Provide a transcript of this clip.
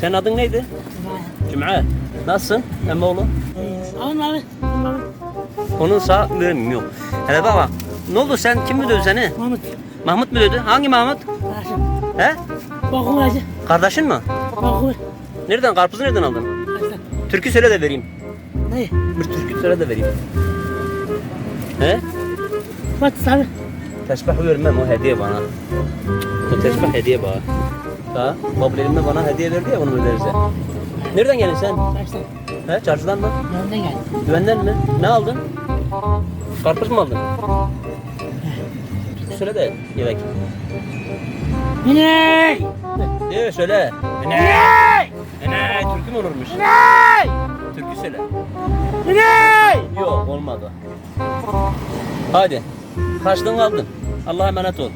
Senin adın neydi? Cuma. Nasılsın emmoğlu? Alın. Onun sağlığım yok. Hele bak. Ne oldu sen kim mi dövdü seni? Mahmut. Mahmut mu dövdü? Hangi Mahmut? Kardeşim. He? Bakın hacı. Kardeşin mi? Bakın. Nereden? Karpuzu nereden aldın? Hacı. Türkü söyle de vereyim. Ne? Bir türkü söyle de vereyim. He? Bak sarı. Tesbih vermem o hediye bana. O tesbih hediye bana. Ha? Babul elimde bana hediye verdi ya onu verirse. Nereden geldin sen? Kaçtan? He? Çarşıdan mı? Yanından geldi. Güvenden mi? Ne aldın? Karpuz mu aldın? Söyle de yelek. Ne? Diyor söyle. Ne? Ne? Türkü mü olurmuş? Ne? Türkü söyle. Ne? Yok olmadı. Hadi. Kaçtın kaldın. Allah'a emanet ol.